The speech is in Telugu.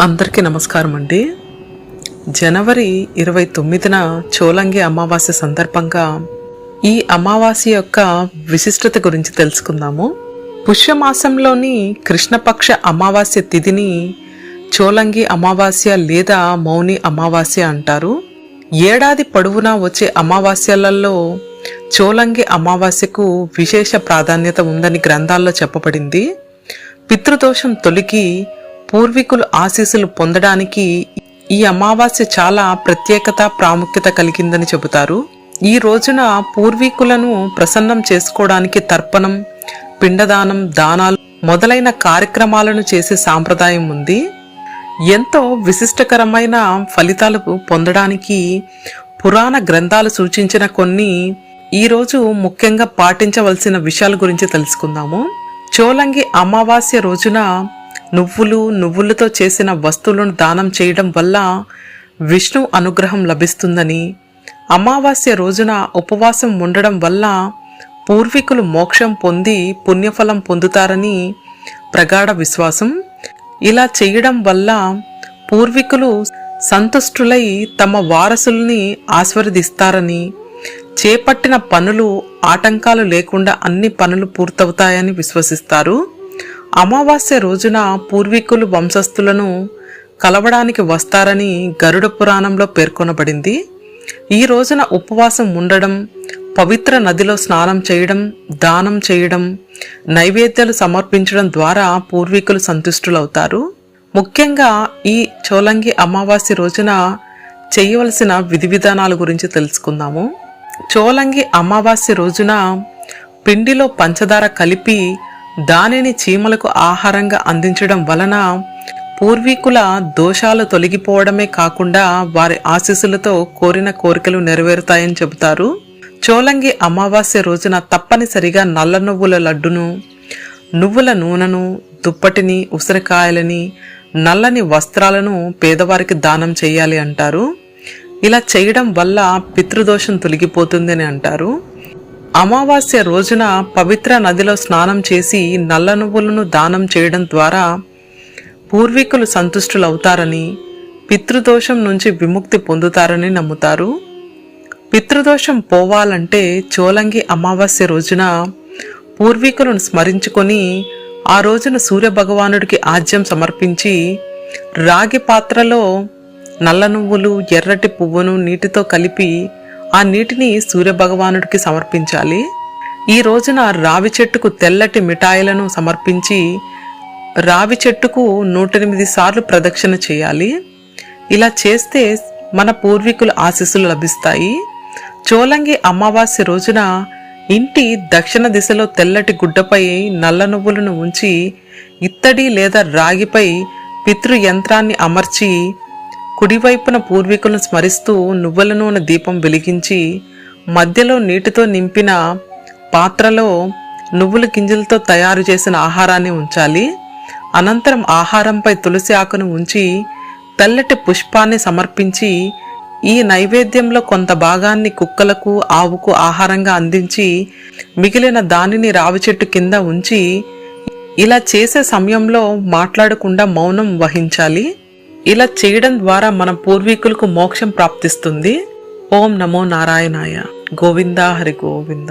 అందరికీ నమస్కారం అండి. జనవరి ఇరవై తొమ్మిదిన చోలంగి అమావాస్య సందర్భంగా ఈ అమావాస్య యొక్క విశిష్టత గురించి తెలుసుకుందాము. పుష్యమాసంలోని కృష్ణపక్ష అమావాస్య తిథిని చోలంగి అమావాస్య లేదా మౌని అమావాస్య అంటారు. ఏడాది పొడవునా వచ్చే అమావాస్యలలో చోలంగి అమావాస్యకు విశేష ప్రాధాన్యత ఉందని గ్రంథాల్లో చెప్పబడింది. పితృదోషం తొలగి పూర్వీకులు ఆశీస్సులు పొందడానికి ఈ అమావాస్య చాలా ప్రత్యేకత ప్రాముఖ్యత కలిగిందని చెబుతారు. ఈ రోజున పూర్వీకులను ప్రసన్నం చేసుకోవడానికి తర్పణం పిండదానం దానాలు మొదలైన కార్యక్రమాలను చేసే సాంప్రదాయం ఉంది. ఎంతో విశిష్టకరమైన ఫలితాలు పొందడానికి పురాణ గ్రంథాలు సూచించిన కొన్ని ఈరోజు ముఖ్యంగా పాటించవలసిన విషయాల గురించి తెలుసుకుందాము. చోలంగి అమావాస్య రోజున నువ్వులు నువ్వులతో చేసిన వస్తువులను దానం చేయడం వల్ల విష్ణు అనుగ్రహం లభిస్తుందని అమావాస్య రోజున ఉపవాసం ఉండడం వల్ల పూర్వీకులు మోక్షం పొంది పుణ్యఫలం పొందుతారని ప్రగాఢ విశ్వాసం. ఇలా చేయడం వల్ల పూర్వీకులు సంతుష్టులై తమ వారసుల్ని ఆశీర్వదిస్తారని చేపట్టిన పనులు ఆటంకాలు లేకుండా అన్ని పనులు పూర్తవుతాయని విశ్వసిస్తారు. అమావాస్య రోజున పూర్వీకులు వంశస్థులను కలవడానికి వస్తారని గరుడ పురాణంలో పేర్కొనబడింది. ఈ రోజున ఉపవాసం ఉండడం పవిత్ర నదిలో స్నానం చేయడం దానం చేయడం నైవేద్యాలు సమర్పించడం ద్వారా పూర్వీకులు సంతుష్టులవుతారు. ముఖ్యంగా ఈ చోలంగి అమావాస్య రోజున చేయవలసిన విధి విధానాల గురించి తెలుసుకుందాము. చోలంగి అమావాస్య రోజున పిండిలో పంచదార కలిపి దానిని చీమలకు ఆహారంగా అందించడం వలన పూర్వీకుల దోషాలు తొలగిపోవడమే కాకుండా వారి ఆశీస్సులతో కోరిన కోరికలు నెరవేరుతాయని చెబుతారు. చోలంగి అమావాస్య రోజున తప్పనిసరిగా నల్ల నువ్వుల లడ్డును నువ్వుల నూనెను దుప్పటిని ఉసిరికాయలని నల్లని వస్త్రాలను పేదవారికి దానం చేయాలి అంటారు. ఇలా చేయడం వల్ల పితృదోషం తొలగిపోతుందని అంటారు. అమావాస్య రోజున పవిత్ర నదిలో స్నానం చేసి నల్ల నువ్వులను దానం చేయడం ద్వారా పూర్వీకులు సంతుష్టులవుతారని పితృదోషం నుంచి విముక్తి పొందుతారని నమ్ముతారు. పితృదోషం పోవాలంటే చోలంగి అమావాస్య రోజున పూర్వీకులను స్మరించుకొని ఆ రోజున సూర్య భగవానుడికి ఆజ్యం సమర్పించి రాగి పాత్రలో నల్ల నువ్వులు ఎర్రటి పువ్వును నీటితో కలిపి ఆ నీటిని సూర్యభగవానుడికి సమర్పించాలి. ఈ రోజున రావి చెట్టుకు తెల్లటి మిఠాయిలను సమర్పించి రావి చెట్టుకు నూటెనిమిది సార్లు ప్రదక్షిణ చేయాలి. ఇలా చేస్తే మన పూర్వీకుల ఆశీస్సులు లభిస్తాయి. చోలంగి అమావాస్య రోజున ఇంటి దక్షిణ దిశలో తెల్లటి గుడ్డపై నల్ల నువ్వులను ఉంచి ఇత్తడి లేదా రాగిపై పితృ యంత్రాన్ని అమర్చి కుడివైపున పూర్వీకులను స్మరిస్తూ నువ్వుల నూనె దీపం వెలిగించి మధ్యలో నీటితో నింపిన పాత్రలో నువ్వుల గింజలతో తయారు చేసిన ఆహారాన్ని ఉంచాలి. అనంతరం ఆహారంపై తులసి ఆకును ఉంచి తెల్లటి పుష్పాన్ని సమర్పించి ఈ నైవేద్యంలో కొంత భాగాన్ని కుక్కలకు ఆవుకు ఆహారంగా అందించి మిగిలిన దానిని రావి చెట్టు కింద ఉంచి ఇలా చేసే సమయంలో మాట్లాడకుండా మౌనం వహించాలి. ఇలా చేయడం ద్వారా మన పూర్వీకులకు మోక్షం ప్రాప్తిస్తుంది. ఓం నమో నారాయణాయ. గోవిందా హరి గోవింద.